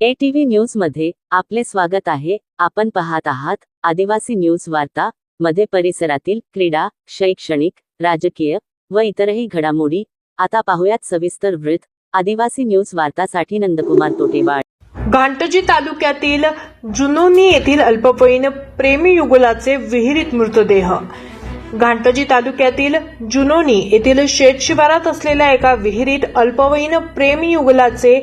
ए TV न्यूजमध्ये आपले स्वागत आहे. आपण पाहत आहात आदिवासी न्यूज वार्ता मध्ये परिसरातील क्रीडा शैक्षणिक राजकीय व इतरही घडामोडी. आता पाहुयात सविस्तर वृत्त. आदिवासी न्यूज वार्तासाठी नंदकुमार तोटेवाड घांटजी तालुक्यातील जुनोनी येथील अल्पवयीन प्रेमी युगलाचे विहिरीत मृतदेह. घांटजी तालुक्यातील जुनोनी येथील शेत शिवारात असलेल्या एका विहिरीत अल्पवयीन प्रेमी युगलाचे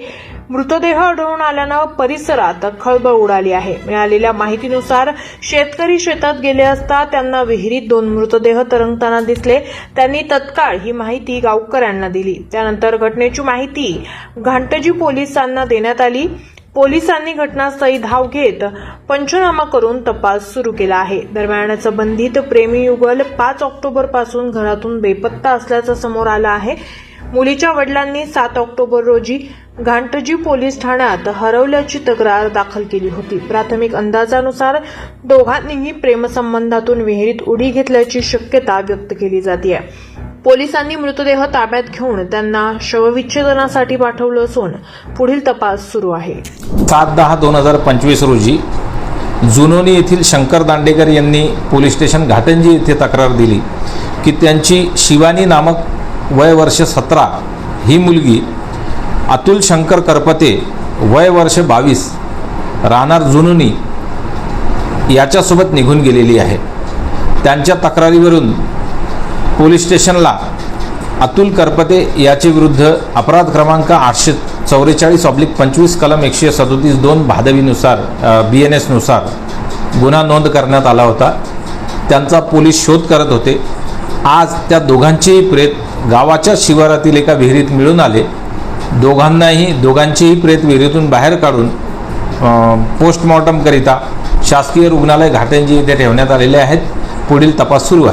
मृतदेह आढळून आल्यानं परिसरात खळबळ उडाली आहे. मिळालेल्या माहितीनुसार शेतकरी शेतात गेले असता त्यांना विहिरीत दोन मृतदेह तरंगताना दिसले. त्यांनी तत्काळ ही माहिती गावकऱ्यांना दिली. त्यानंतर घटनेची माहिती घांटजी पोलिसांना देण्यात आली. पोलिसांनी घटनास्थळी धाव घेत पंचनामा करून तपास सुरू केला आहे. दरम्यान संबंधित प्रेमी युगल पाच ऑक्टोबरपासून घरातून बेपत्ता असल्याचं समोर आलं आहे. मुलीच्या वडिलांनी सात ऑक्टोबर रोजी घांटजी पोलीस ठाण्यात हरवल्याची तक्रार दाखल केली होती. प्राथमिक अंदाजानुसार दोघांनीही प्रेमसंबंधातून विहिरीत उडी घेतल्याची शक्यता व्यक्त केली जाते पोलिसांनी मृतदेह ताब्यात घेऊन त्यांना शवविच्छेदनासाठी पाठवलं असून पुढील तपास सुरू आहे. सात दहा दोन हजार पंचवीस रोजी जुनोनी येथील शंकर दांडेकर यांनी पोलीस स्टेशन घाटंजी येथे तक्रार दिली की त्यांची शिवानी नामक वय वर्ष सतरा ही मुलगी अतुल शंकर करपते वय वर्ष बावीस. राहणार जुनुनी. याच्यासोबत निघून गेलेली आहे. त्यांच्या तक्रारीवरून पोलीस स्टेशनला अतुल करपते याचे विरुद्ध अपराध क्रमांक आठशे चौवेचाळीस ऑब्लिक पंचवीस कलम एकशे सदोतीस दोन भादवीनुसार बी एन एसनुसार गुन्हा नोंद करण्यात आला होता. त्यांचा पोलीस शोध करत होते. आज त्या दोघांचेही प्रेत गावाच्या शिवारातील एका विहिरीत मिळून आले. दोघांनाही दोघांचेही प्रेत विहिरीतून बाहेर काढून पोस्टमॉर्टमकरिता शासकीय रुग्णालय घाटंजी येथे ठेवण्यात आलेले आहेत. पुढील तपास सुरू आहे.